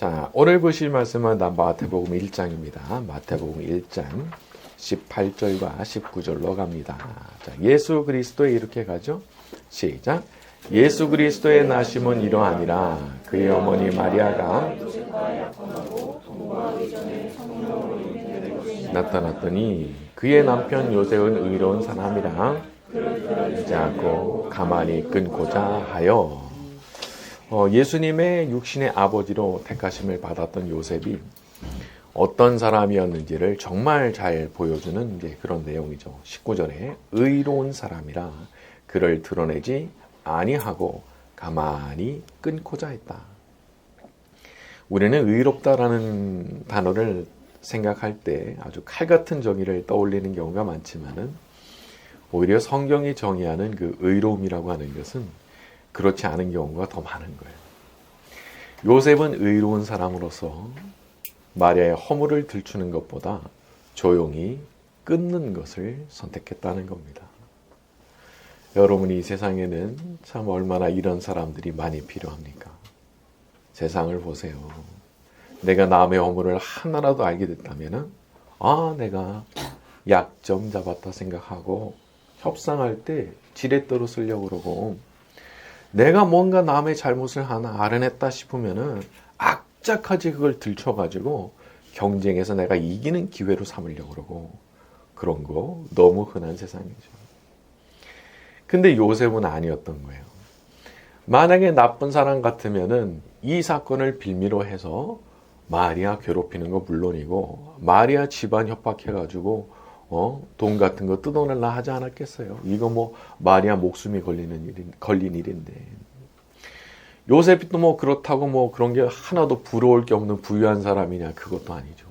자, 오늘 보실 말씀은 마태복음 1장입니다. 마태복음 1장 18절과 19절로 갑니다. 자, 예수 그리스도에 이렇게 가죠. 시작. 예수 그리스도의 나심은 이러하니라. 그의 어머니 마리아가 나타났더니 그의 남편 요셉은 의로운 사람이라 그러지 않고 가만히 끊고자 하여 어, 예수님의 육신의 아버지로 택하심을 받았던 요셉이 어떤 사람이었는지를 정말 잘 보여주는 그런 내용이죠. 19절에 의로운 사람이라 그를 드러내지 아니하고 가만히 끊고자 했다. 우리는 의롭다라는 단어를 생각할 때 아주 칼 같은 정의를 떠올리는 경우가 많지만은 오히려 성경이 정의하는 그 의로움이라고 하는 것은 그렇지 않은 경우가 더 많은 거예요. 요셉은 의로운 사람으로서 마리아의 허물을 들추는 것보다 조용히 끊는 것을 선택했다는 겁니다. 여러분이 이 세상에는 참 얼마나 이런 사람들이 많이 필요합니까? 세상을 보세요. 내가 남의 허물을 하나라도 알게 됐다면, 아, 내가 약점 잡았다 생각하고, 협상할 때 지렛대로 쓰려고 그러고, 내가 뭔가 남의 잘못을 하나 알아냈다 싶으면은 악착하지 그걸 들춰가지고 경쟁에서 내가 이기는 기회로 삼으려고 그러고 그런 거 너무 흔한 세상이죠. 근데 요셉은 아니었던 거예요. 만약에 나쁜 사람 같으면은 이 사건을 빌미로 해서 마리아 괴롭히는 거 물론이고 마리아 집안 협박해가지고 어? 돈 같은 거 뜯어내려 하지 않았겠어요. 이거 뭐 마리아 목숨이 걸리는 일 걸린 일인데. 요셉이 또뭐 그렇다고 뭐 그런 게 하나도 부러울 게 없는 부유한 사람이냐 그것도 아니죠.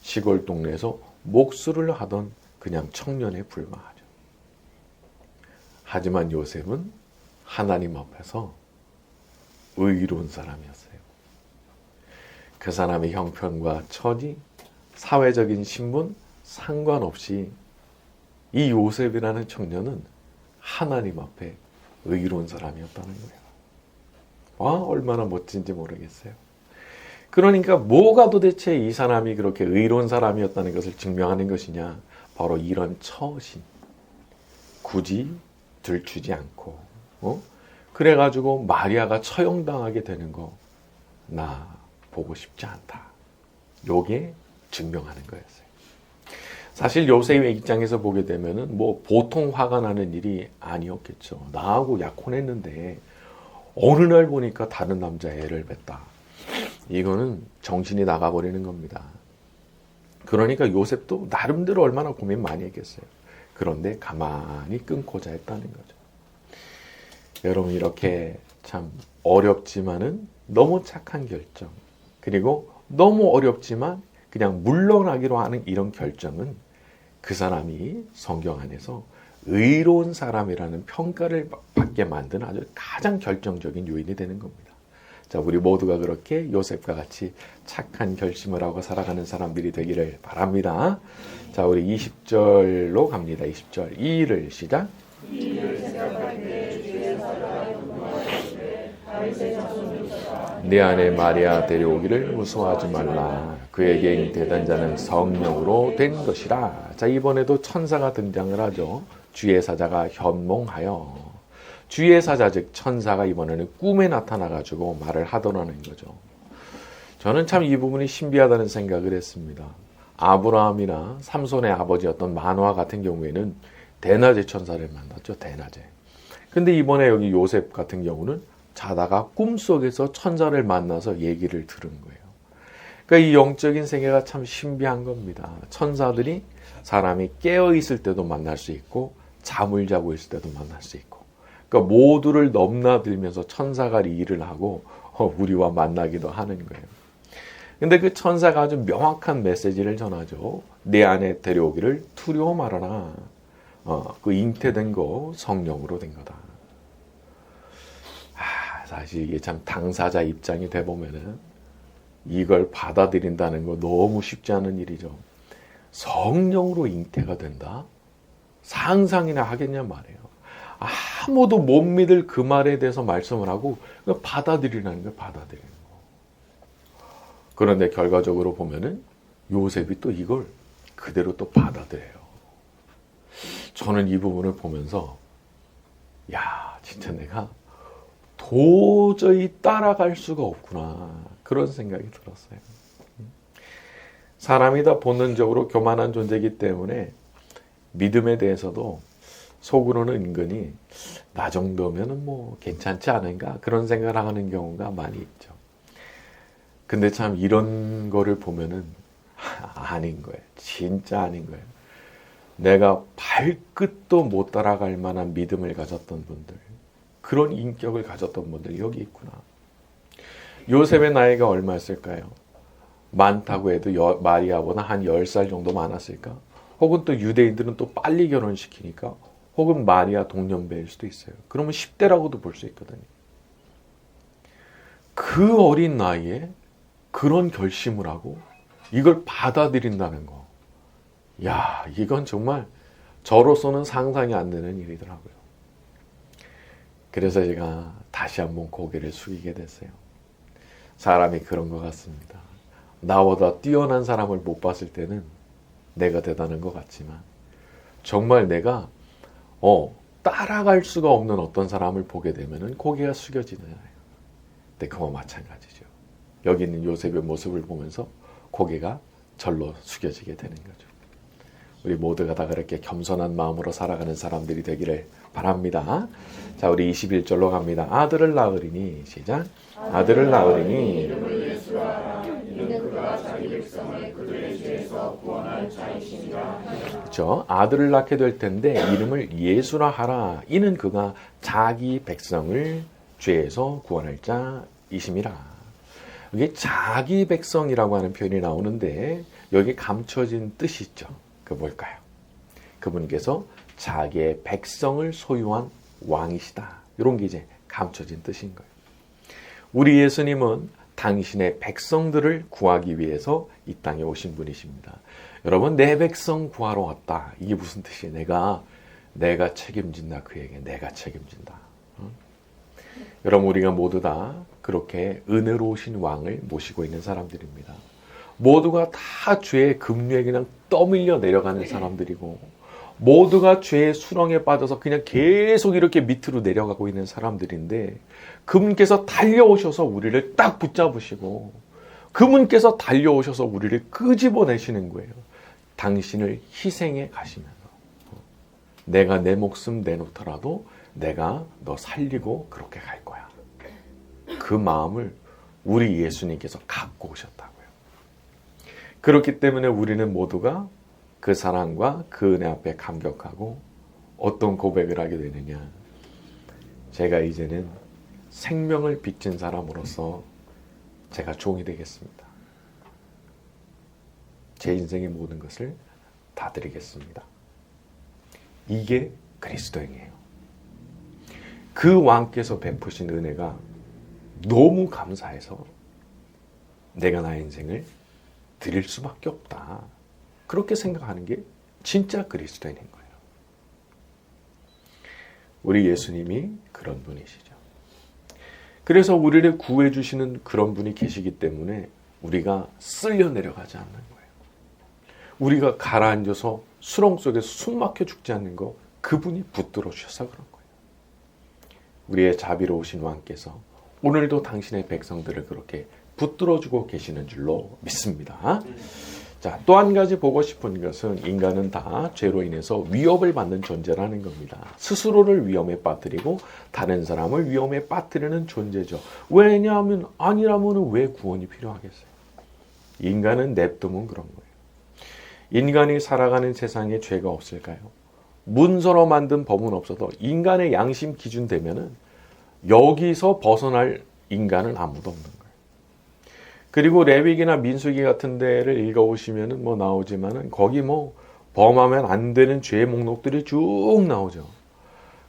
시골 동네에서 목수를 하던 그냥 청년에 불과하죠. 하지만 요셉은 하나님 앞에서 의로운 사람이었어요. 그 사람의 형편과 처지, 사회적인 신분, 상관없이 이 요셉이라는 청년은 하나님 앞에 의로운 사람이었다는 거예요. 와, 얼마나 멋진지 모르겠어요. 그러니까 뭐가 도대체 이 사람이 그렇게 의로운 사람이었다는 것을 증명하는 것이냐? 바로 이런 처신. 굳이 들추지 않고, 어? 그래가지고 마리아가 처형당하게 되는 거, 나 보고 싶지 않다. 요게 증명하는 거였어요. 사실 요셉의 입장에서 보게 되면은 뭐 보통 화가 나는 일이 아니었겠죠. 나하고 약혼했는데 어느 날 보니까 다른 남자 애를 뵀다. 이거는 정신이 나가버리는 겁니다. 그러니까 요셉도 나름대로 얼마나 고민 많이 했겠어요. 그런데 가만히 끊고자 했다는 거죠. 여러분 이렇게 참 어렵지만은 너무 착한 결정 그리고 너무 어렵지만 그냥 물러나기로 하는 이런 결정은 그 사람이 성경 안에서 의로운 사람이라는 평가를 받게 만드는 아주 가장 결정적인 요인이 되는 겁니다. 자, 우리 모두가 그렇게 요셉과 같이 착한 결심을 하고 살아가는 사람들이 되기를 바랍니다. 자, 우리 20절로 갑니다. 20절. 이 일을 시작. 내 안에 마리아 데려오기를 무서워하지 말라. 그에게 잉태된 자는 성령으로 된 것이라. 자, 이번에도 천사가 등장을 하죠. 주의 사자가 현몽하여. 주의 사자 즉 천사가 이번에는 꿈에 나타나 가지고 말을 하더라는 거죠. 저는 참 이 부분이 신비하다는 생각을 했습니다. 아브라함이나 삼손의 아버지였던 만화 같은 경우에는 대낮에 천사를 만났죠. 대낮에. 근데 이번에 여기 요셉 같은 경우는 자다가 꿈속에서 천사를 만나서 얘기를 들은 거예요. 그러니까 이 영적인 세계가 참 신비한 겁니다. 천사들이 사람이 깨어 있을 때도 만날 수 있고 잠을 자고 있을 때도 만날 수 있고. 그러니까 모두를 넘나들면서 천사가 일을 하고 어, 우리와 만나기도 하는 거예요. 근데 그 천사가 아주 명확한 메시지를 전하죠. 내 안에 데려오기를 두려워 말아라. 어, 그 잉태된 거 성령으로 된 거다. 아, 사실 이게 참 당사자 입장이 돼 보면은 이걸 받아들인다는 거 너무 쉽지 않은 일이죠. 성령으로 잉태가 된다? 상상이나 하겠냐 말이에요. 아무도 못 믿을 그 말에 대해서 말씀을 하고 받아들이라는 걸 받아들이는 거. 그런데 결과적으로 보면은 요셉이 또 이걸 그대로 또 받아들여요. 저는 이 부분을 보면서 야, 진짜 내가 도저히 따라갈 수가 없구나. 그런 생각이 들었어요. 사람이 다 본능적으로 교만한 존재이기 때문에 믿음에 대해서도 속으로는 은근히 나 정도면은 뭐 괜찮지 않은가 그런 생각을 하는 경우가 많이 있죠. 근데 참 이런 거를 보면은 아닌 거예요. 진짜 아닌 거예요. 내가 발끝도 못 따라갈 만한 믿음을 가졌던 분들, 그런 인격을 가졌던 분들 여기 있구나. 요셉의 나이가 얼마였을까요? 많다고 해도 여, 마리아보다 한 10살 정도 많았을까? 혹은 또 유대인들은 또 빨리 결혼시키니까 혹은 마리아 동년배일 수도 있어요. 그러면 10대라고도 볼 수 있거든요. 그 어린 나이에 그런 결심을 하고 이걸 받아들인다는 거. 야, 이건 정말 저로서는 상상이 안 되는 일이더라고요. 그래서 제가 다시 한번 고개를 숙이게 됐어요. 사람이 그런 것 같습니다. 나보다 뛰어난 사람을 못 봤을 때는 내가 대단한 것 같지만 정말 내가 어 따라갈 수가 없는 어떤 사람을 보게 되면은 고개가 숙여지잖아요. 근데 그와 마찬가지죠. 여기 있는 요셉의 모습을 보면서 고개가 절로 숙여지게 되는 거죠. 우리 모두가 다 그렇게 겸손한 마음으로 살아가는 사람들이 되기를 바랍니다. 자, 우리 21절로 갑니다. 아들을 낳으리니 시작. 아들을 낳으리니 그렇죠. 아들을 낳게 될 텐데 이름을 예수라 하라. 이는 그가 자기 백성을 죄에서 구원할 자이심이라. 이게 자기 백성이라고 하는 표현이 나오는데 여기 감춰진 뜻이 있죠. 그 뭘까요? 그분께서 자기의 백성을 소유한 왕이시다. 이런 게 이제 감춰진 뜻인 거예요. 우리 예수님은 당신의 백성들을 구하기 위해서 이 땅에 오신 분이십니다. 여러분, 내 백성 구하러 왔다. 이게 무슨 뜻이에요? 내가, 내가 책임진다. 그에게 내가 책임진다. 응? 여러분, 우리가 모두 다 그렇게 은혜로우신 왕을 모시고 있는 사람들입니다. 모두가 다 죄의 급류에 그냥 떠밀려 내려가는 사람들이고, 모두가 죄의 수렁에 빠져서 그냥 계속 이렇게 밑으로 내려가고 있는 사람들인데, 그분께서 달려오셔서 우리를 딱 붙잡으시고, 그분께서 달려오셔서 우리를 끄집어내시는 거예요. 당신을 희생해 가시면서. 내가 내 목숨 내놓더라도 내가 너 살리고 그렇게 갈 거야. 그 마음을 우리 예수님께서 갖고 오셨다고요. 그렇기 때문에 우리는 모두가 그 사랑과 그 은혜 앞에 감격하고 어떤 고백을 하게 되느냐. 제가 이제는 생명을 빚진 사람으로서 제가 종이 되겠습니다. 제 인생의 모든 것을 다 드리겠습니다. 이게 그리스도행이에요. 그 왕께서 베푸신 은혜가 너무 감사해서 내가 나의 인생을 드릴 수밖에 없다. 그렇게 생각하는 게 진짜 그리스도인인 거예요. 우리 예수님이 그런 분이시죠. 그래서 우리를 구해 주시는 그런 분이 계시기 때문에 우리가 쓸려 내려가지 않는 거예요. 우리가 가라앉아서 수렁 속에서 숨 막혀 죽지 않는 거 그분이 붙들어 주셔서 그런 거예요. 우리의 자비로우신 왕께서 오늘도 당신의 백성들을 그렇게 붙들어 주고 계시는 줄로 믿습니다. 자, 또 한 가지 보고 싶은 것은 인간은 다 죄로 인해서 위협을 받는 존재라는 겁니다. 스스로를 위험에 빠뜨리고 다른 사람을 위험에 빠뜨리는 존재죠. 왜냐하면 아니라면 왜 구원이 필요하겠어요? 인간은 냅두면 그런 거예요. 인간이 살아가는 세상에 죄가 없을까요? 문서로 만든 법은 없어도 인간의 양심 기준 되면은 여기서 벗어날 인간은 아무도 없는 거예요. 그리고 레위기나 민수기 같은 데를 읽어보시면은 뭐 나오지만은 거기 뭐 범하면 안 되는 죄의 목록들이 쭉 나오죠.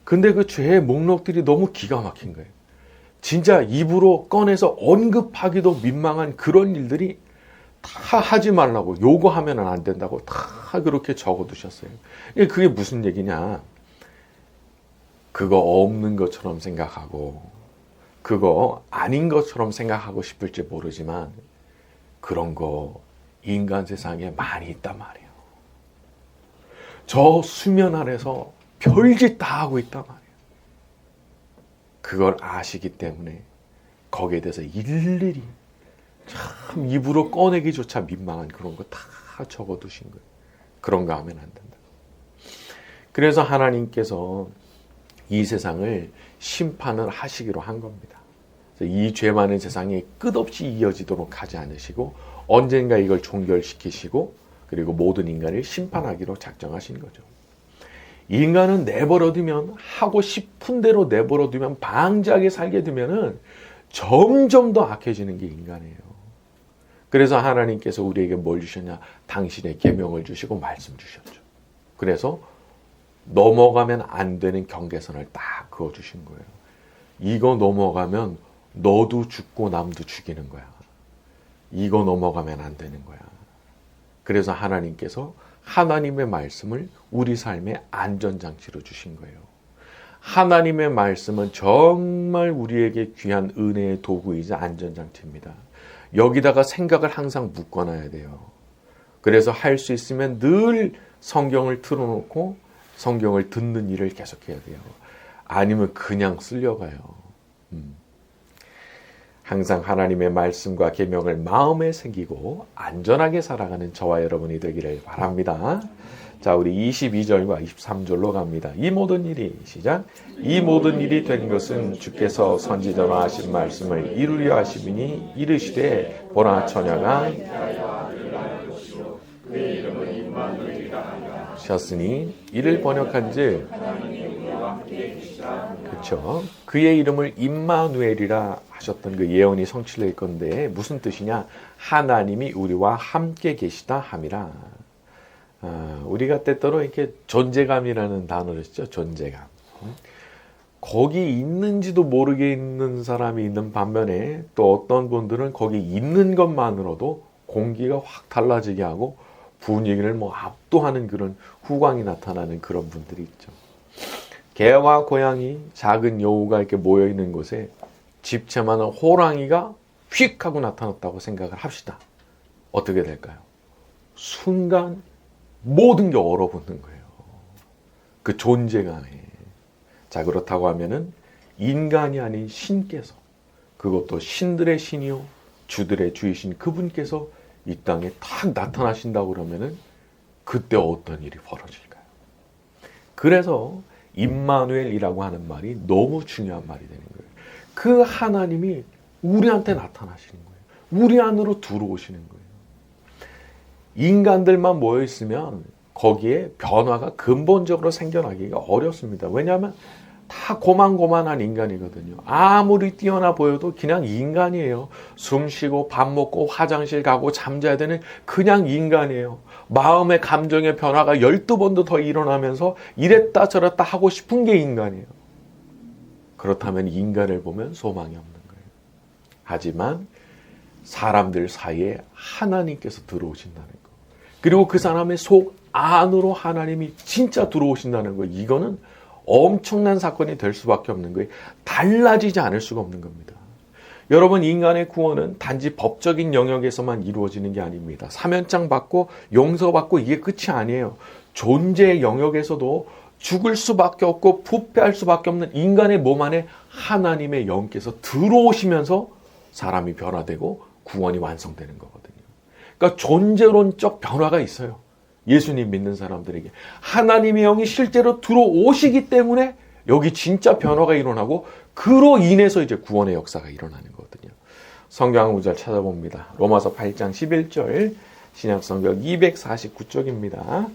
근데 그 죄의 목록들이 너무 기가 막힌 거예요. 진짜 입으로 꺼내서 언급하기도 민망한 그런 일들이 다 하지 말라고 요구하면 안 된다고 다 그렇게 적어두셨어요. 그게 무슨 얘기냐? 그거 없는 것처럼 생각하고 그거 아닌 것처럼 생각하고 싶을지 모르지만 그런 거 인간 세상에 많이 있단 말이에요. 저 수면 아래서 별짓 다 하고 있단 말이에요. 그걸 아시기 때문에 거기에 대해서 일일이 참 입으로 꺼내기조차 민망한 그런 거 다 적어두신 거예요. 그런 거 하면 안 된다. 그래서 하나님께서 이 세상을 심판을 하시기로 한 겁니다. 이 죄 많은 세상이 끝없이 이어지도록 하지 않으시고 언젠가 이걸 종결시키시고 그리고 모든 인간을 심판하기로 작정하신 거죠. 인간은 내버려두면 하고 싶은 대로 내버려두면 방지하게 살게 되면은 점점 더 악해지는 게 인간이에요. 그래서 하나님께서 우리에게 뭘 주셨냐? 당신의 계명을 주시고 말씀 주셨죠. 그래서 넘어가면 안 되는 경계선을 딱 그어 주신 거예요. 이거 넘어가면 너도 죽고 남도 죽이는 거야. 이거 넘어가면 안 되는 거야. 그래서 하나님께서 하나님의 말씀을 우리 삶의 안전장치로 주신 거예요. 하나님의 말씀은 정말 우리에게 귀한 은혜의 도구이자 안전장치입니다. 여기다가 생각을 항상 묶어놔야 돼요. 그래서 할 수 있으면 늘 성경을 틀어놓고 성경을 듣는 일을 계속해야 돼요. 아니면 그냥 쓸려가요. 음. 항상 하나님의 말씀과 계명을 마음에 새기고 안전하게 살아가는 저와 여러분이 되기를 바랍니다. 자, 우리 22절과 23절로 갑니다. 이 모든 일이 시작. 이 모든 일이 된 것은 주께서 선지자로 하신 말씀을 이루려 하심이니 이르시되 보라 처녀가 셨으니 이를 번역한즉 그렇죠. 그의 이름을 임마누엘이라 하셨던 그 예언이 성취될 건데 무슨 뜻이냐? 하나님이 우리와 함께 계시다 함이라. 아, 우리가 때때로 이렇게 존재감이라는 단어를 쓰죠. 존재감. 거기 있는지도 모르게 있는 사람이 있는 반면에 또 어떤 분들은 거기 있는 것만으로도 공기가 확 달라지게 하고 분위기를 뭐 압도하는 그런 후광이 나타나는 그런 분들이 있죠. 개와 고양이, 작은 여우가 이렇게 모여 있는 곳에 집채만한 호랑이가 휙 하고 나타났다고 생각을 합시다. 어떻게 될까요? 순간 모든 게 얼어붙는 거예요. 그 존재감에. 자, 그렇다고 하면은 인간이 아닌 신께서 그것도 신들의 신이요 주들의 주이신 그분께서 이 땅에 탁 나타나신다고 그러면은 그때 어떤 일이 벌어질까요? 그래서 임마누엘이라고 하는 말이 너무 중요한 말이 되는 거예요. 그 하나님이 우리한테 나타나시는 거예요. 우리 안으로 들어오시는 거예요. 인간들만 모여 있으면 거기에 변화가 근본적으로 생겨나기가 어렵습니다. 왜냐하면 다 고만고만한 인간이거든요. 아무리 뛰어나 보여도 그냥 인간이에요. 숨 쉬고 밥 먹고 화장실 가고 잠자야 되는 그냥 인간이에요. 마음의 감정의 변화가 12번도 더 일어나면서 이랬다 저랬다 하고 싶은 게 인간이에요. 그렇다면 인간을 보면 소망이 없는 거예요. 하지만 사람들 사이에 하나님께서 들어오신다는 거. 그리고 그 사람의 속 안으로 하나님이 진짜 들어오신다는 거. 이거는 엄청난 사건이 될 수밖에 없는 거예요. 달라지지 않을 수가 없는 겁니다. 여러분, 인간의 구원은 단지 법적인 영역에서만 이루어지는 게 아닙니다. 사면장 받고 용서받고 이게 끝이 아니에요. 존재의 영역에서도 죽을 수밖에 없고 부패할 수밖에 없는 인간의 몸 안에 하나님의 영께서 들어오시면서 사람이 변화되고 구원이 완성되는 거거든요. 그러니까 존재론적 변화가 있어요. 예수님 믿는 사람들에게 하나님의 영이 실제로 들어오시기 때문에 여기 진짜 변화가 일어나고 그로 인해서 이제 구원의 역사가 일어나는 거거든요. 성경 구절 찾아봅니다. 로마서 8장 11절 신약 성경 249쪽입니다.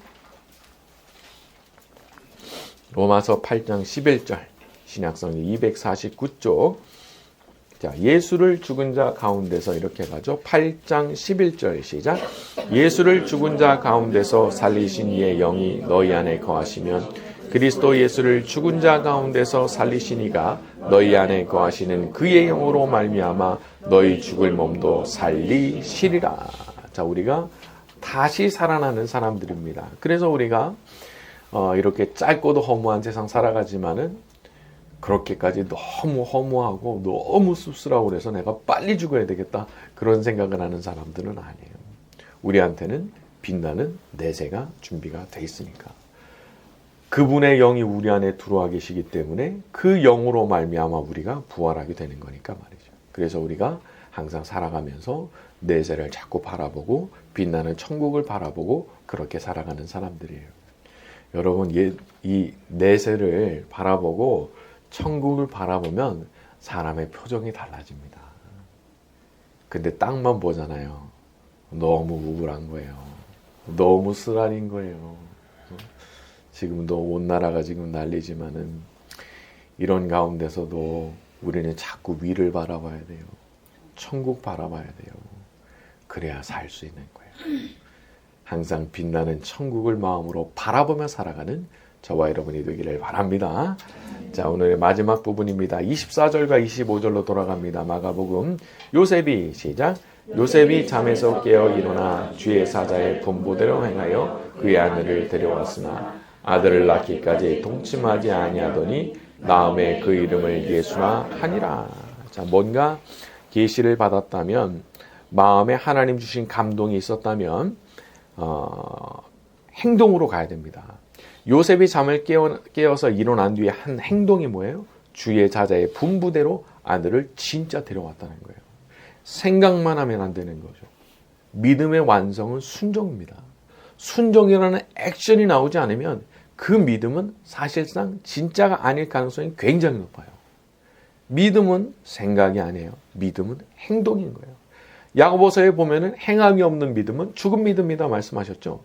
로마서 8장 11절 신약 성경 249쪽 자, 예수를 죽은 자 가운데서 이렇게 가죠. 8장 11절 시작. 예수를 죽은 자 가운데서 살리신 이의 영이 너희 안에 거하시면 그리스도 예수를 죽은 자 가운데서 살리신 이가 너희 안에 거하시는 그의 영으로 말미암아 너희 죽을 몸도 살리시리라. 자, 우리가 다시 살아나는 사람들입니다. 그래서 우리가 어, 이렇게 짧고도 허무한 세상 살아가지만은 그렇게까지 너무 허무하고 너무 씁쓸하고 그래서 내가 빨리 죽어야 되겠다 그런 생각을 하는 사람들은 아니에요. 우리한테는 빛나는 내세가 준비가 돼 있으니까. 그분의 영이 우리 안에 들어와 계시기 때문에 그 영으로 말미암아 우리가 부활하게 되는 거니까 말이죠. 그래서 우리가 항상 살아가면서 내세를 자꾸 바라보고 빛나는 천국을 바라보고 그렇게 살아가는 사람들이에요. 여러분 이 내세를 바라보고 천국을 바라보면 사람의 표정이 달라집니다. 근데 땅만 보잖아요. 너무 우울한 거예요. 너무 쓰라린 거예요. 지금도 온 나라가 지금 난리지만은 이런 가운데서도 우리는 자꾸 위를 바라봐야 돼요. 천국 바라봐야 돼요. 그래야 살 수 있는 거예요. 항상 빛나는 천국을 마음으로 바라보며 살아가는 저와 여러분이 되기를 바랍니다. 자, 오늘의 마지막 부분입니다. 24절과 25절로 돌아갑니다. 마가복음 요셉이 시작. 요셉이 잠에서 깨어 일어나 주의 사자의 분부대로 행하여 그의 아내를 데려왔으나 아들을 낳기까지 동침하지 아니하더니 다음에 그 이름을 예수라 하니라. 자, 뭔가 계시를 받았다면 마음에 하나님 주신 감동이 있었다면 어, 행동으로 가야 됩니다. 요셉이 잠을 깨어, 깨어 서 일어난 뒤에 한 행동이 뭐예요? 주의 자자의 분부대로 아들을 진짜 데려왔다는 거예요. 생각만 하면 안 되는 거죠. 믿음의 완성은 순종입니다. 순종이라는 액션이 나오지 않으면 그 믿음은 사실상 진짜가 아닐 가능성이 굉장히 높아요. 믿음은 생각이 아니에요. 믿음은 행동인 거예요. 야고보서에 보면은 행함이 없는 믿음은 죽은 믿음이다 말씀하셨죠.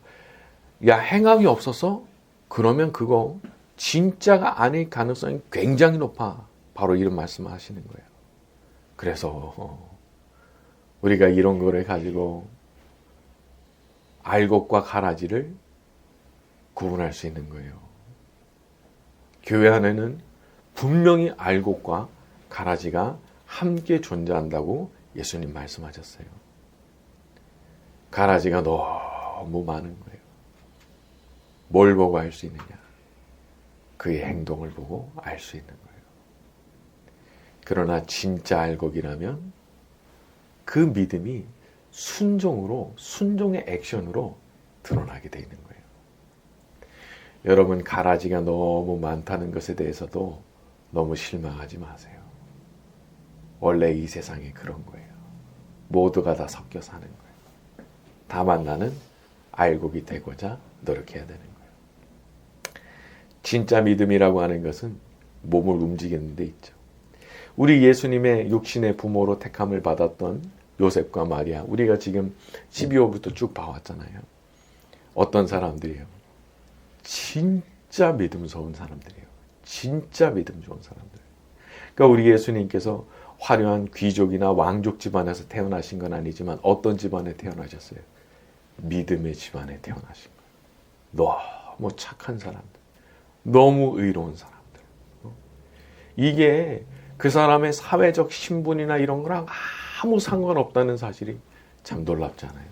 야 행함이 없어서 그러면 그거 진짜가 아닐 가능성이 굉장히 높아. 바로 이런 말씀을 하시는 거예요. 그래서 우리가 이런 거를 가지고 알곡과 가라지를 구분할 수 있는 거예요. 교회 안에는 분명히 알곡과 가라지가 함께 존재한다고 예수님 말씀하셨어요. 가라지가 너무 많은 거예요. 뭘 보고 알 수 있느냐? 그의 행동을 보고 알 수 있는 거예요. 그러나 진짜 알곡이라면 그 믿음이 순종으로, 순종의 액션으로 드러나게 되어 있는 거예요. 여러분, 가라지가 너무 많다는 것에 대해서도 너무 실망하지 마세요. 원래 이 세상에 그런 거예요. 모두가 다 섞여 사는 거예요. 다만 나는 알곡이 되고자 노력해야 되는 거예요. 진짜 믿음이라고 하는 것은 몸을 움직이는 데 있죠. 우리 예수님의 육신의 부모로 택함을 받았던 요셉과 마리아, 우리가 지금 12호부터 쭉 봐왔잖아요. 어떤 사람들이에요? 진짜 믿음 좋은 사람들이에요. 진짜 믿음 좋은 사람들. 그러니까 우리 예수님께서 화려한 귀족이나 왕족 집안에서 태어나신 건 아니지만 어떤 집안에 태어나셨어요? 믿음의 집안에 태어나신 거예요. 너무 착한 사람들. 너무 의로운 사람들. 이게 그 사람의 사회적 신분이나 이런 거랑 아무 상관없다는 사실이 참 놀랍잖아요.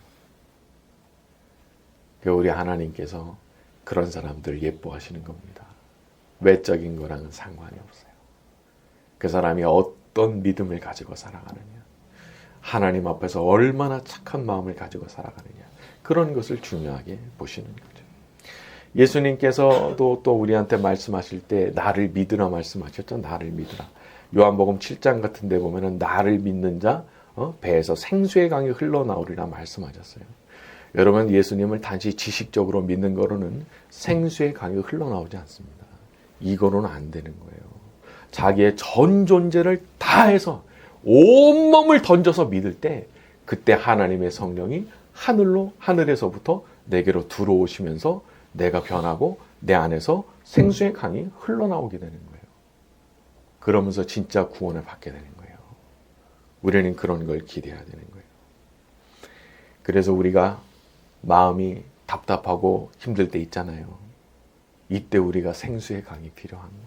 우리 하나님께서 그런 사람들 예뻐하시는 겁니다. 외적인 거랑은 상관이 없어요. 그 사람이 어떤 믿음을 가지고 살아가느냐. 하나님 앞에서 얼마나 착한 마음을 가지고 살아가느냐. 그런 것을 중요하게 보시는 거죠. 예수님께서도 또 우리한테 말씀하실 때 나를 믿으라 말씀하셨죠. 나를 믿으라. 요한복음 7장 같은 데 보면은 나를 믿는 자 어? 배에서 생수의 강이 흘러나오리라 말씀하셨어요. 여러분 예수님을 단지 지식적으로 믿는 거로는 생수의 강이 흘러나오지 않습니다. 이거로는 안 되는 거예요. 자기의 전 존재를 다 해서 온 몸을 던져서 믿을 때 그때 하나님의 성령이 하늘로 하늘에서부터 내게로 들어오시면서 내가 변하고 내 안에서 생수의 강이 흘러나오게 되는 거예요. 그러면서 진짜 구원을 받게 되는 거예요. 우리는 그런 걸 기대해야 되는 거예요. 그래서 우리가 마음이 답답하고 힘들 때 있잖아요. 이때 우리가 생수의 강이 필요한 거예요.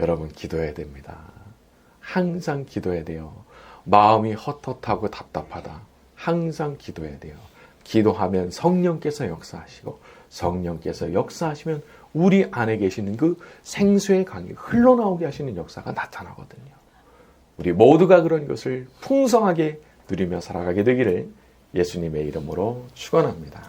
여러분 기도해야 됩니다. 항상 기도해야 돼요. 마음이 헛헛하고 답답하다. 항상 기도해야 돼요. 기도하면 성령께서 역사하시고 성령께서 역사하시면 우리 안에 계시는 그 생수의 강이 흘러나오게 하시는 역사가 나타나거든요. 우리 모두가 그런 것을 풍성하게 누리며 살아가게 되기를 예수님의 이름으로 축원합니다.